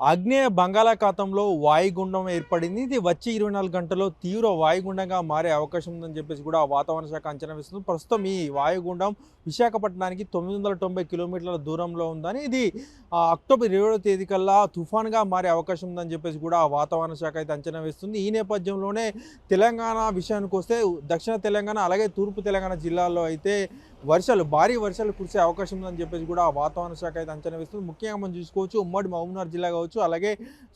ఆగ్నేయ బంగాళాఖాతంలో వాయుగుండం ఏర్పడింది. ఇది వచ్చే ఇరవై నాలుగు గంటల్లో తీవ్ర వాయుగుండంగా మారే అవకాశం ఉందని చెప్పేసి కూడా వాతావరణ శాఖ అంచనా వేస్తుంది. ప్రస్తుతం ఈ వాయుగుండం విశాఖపట్నానికి తొమ్మిది వందల తొంభై కిలోమీటర్ల దూరంలో ఉందని ఇది అక్టోబర్ ఇరవై తేదీ కల్లా తుఫాన్గా మారే అవకాశం ఉందని చెప్పేసి కూడా వాతావరణ శాఖ అయితే అంచనా వేస్తుంది. ఈ నేపథ్యంలోనే తెలంగాణ విషయానికి వస్తే దక్షిణ తెలంగాణ అలాగే తూర్పు తెలంగాణ జిల్లాల్లో అయితే వర్షాలు భారీ వర్షాలు కురిసే అవకాశం ఉందని చెప్పేసి కూడా వాతావరణ శాఖ అయితే అంచనా వేస్తుంది. ముఖ్యంగా మనం చూసుకోవచ్చు ఉమ్మడి మహబూబ్నగర్ జిల్లా కావచ్చు అలాగే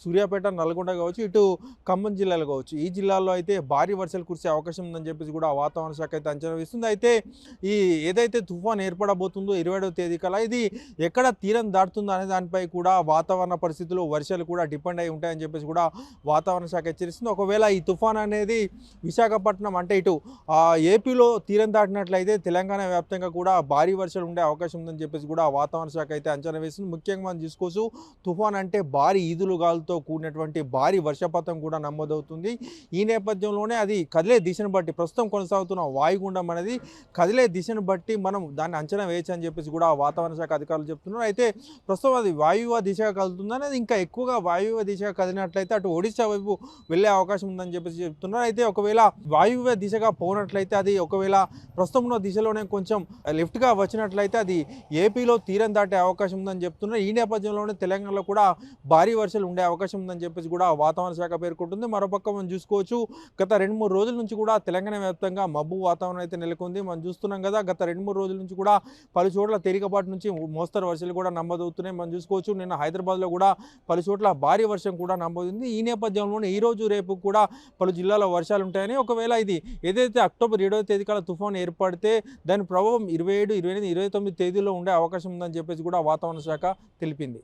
సూర్యాపేట నల్గొండ కావచ్చు ఇటు ఖమ్మం జిల్లాలు కావచ్చు. ఈ జిల్లాల్లో అయితే భారీ వర్షాలు కురిసే అవకాశం ఉందని చెప్పేసి కూడా వాతావరణ శాఖ అయితే అంచనా వేస్తుంది. అయితే ఈ ఏదైతే తుఫాన్ ఏర్పడబోతుందో ఇరవై తేదీ కల్లా ఇది ఎక్కడ తీరం దాటుతుందో అనే దానిపై కూడా వాతావరణ పరిస్థితులు వర్షాలు కూడా డిపెండ్ అయి ఉంటాయని చెప్పేసి కూడా వాతావరణ శాఖ హెచ్చరిస్తుంది. ఒకవేళ ఈ తుఫాన్ అనేది విశాఖపట్నం అంటే ఇటు ఏపీలో తీరం దాటినట్లయితే తెలంగాణ వ్యాప్తంగా కూడా భారీ వర్షాలు ఉండే అవకాశం ఉందని చెప్పేసి కూడా వాతావరణ శాఖ అయితే అంచనా వేసింది. ముఖ్యంగా మనం చూసుకోవచ్చు తుఫాన్ అంటే భారీ ఈదులు గాలితో కూడినటువంటి భారీ వర్షపాతం కూడా నమోదవుతుంది. ఈ నేపథ్యంలోనే అది కదిలే దిశను బట్టి ప్రస్తుతం కొనసాగుతున్న వాయుగుండం అనేది కదిలే దిశను బట్టి మనం దాన్ని అంచనా వేయచ్చు అని చెప్పేసి కూడా వాతావరణ శాఖ అధికారులు చెప్తున్నారు. అయితే ప్రస్తుతం అది వాయువ్య దిశగా కదులుతుందని అది ఇంకా ఎక్కువగా వాయువ్య దిశగా కదిలినట్లయితే అటు ఒడిశా వైపు వెళ్ళే అవకాశం ఉందని చెప్పేసి చెప్తున్నారు. అయితే ఒకవేళ వాయువ్య దిశగా పోనట్లయితే అది ఒకవేళ ప్రస్తుతం ఉన్న దిశలోనే కొంచెం లెఫ్ట్గా వచ్చినట్లయితే అది ఏపీలో తీరం దాటే అవకాశం ఉందని చెప్తున్నారు. ఈ నేపథ్యంలోనే తెలంగాణలో కూడా భారీ వర్షాలు ఉండే అవకాశం ఉందని చెప్పేసి కూడా వాతావరణ శాఖ పేర్కొంటుంది. మరోపక్క మనం చూసుకోవచ్చు గత రెండు మూడు రోజుల నుంచి కూడా తెలంగాణ వ్యాప్తంగా మబ్బు వాతావరణం అయితే నెలకొంది. మనం చూస్తున్నాం కదా గత రెండు మూడు రోజుల నుంచి కూడా పలు చోట్ల తేలికపాటి నుంచి మోస్తరు వర్షాలు కూడా నమోదవుతున్నాయి. మనం చూసుకోవచ్చు నిన్న హైదరాబాద్లో కూడా పలు చోట్ల భారీ వర్షం కూడా నమోదైంది. ఈ నేపథ్యంలోనే ఈ రోజు రేపు కూడా పలు జిల్లాలో వర్షాలు ఉంటాయని ఒకవేళ ఇది ఏదైతే అక్టోబర్ ఏడవ తేదీ కల్లా తుఫాన్ ఏర్పడితే దాని ప్రభావం ఇరవై ఏడు ఇరవై ఎనిమిది ఇరవై తొమ్మిది తేదీలో ఉండే అవకాశం ఉందని చెప్పేసి కూడా వాతావరణ శాఖ తెలిపింది.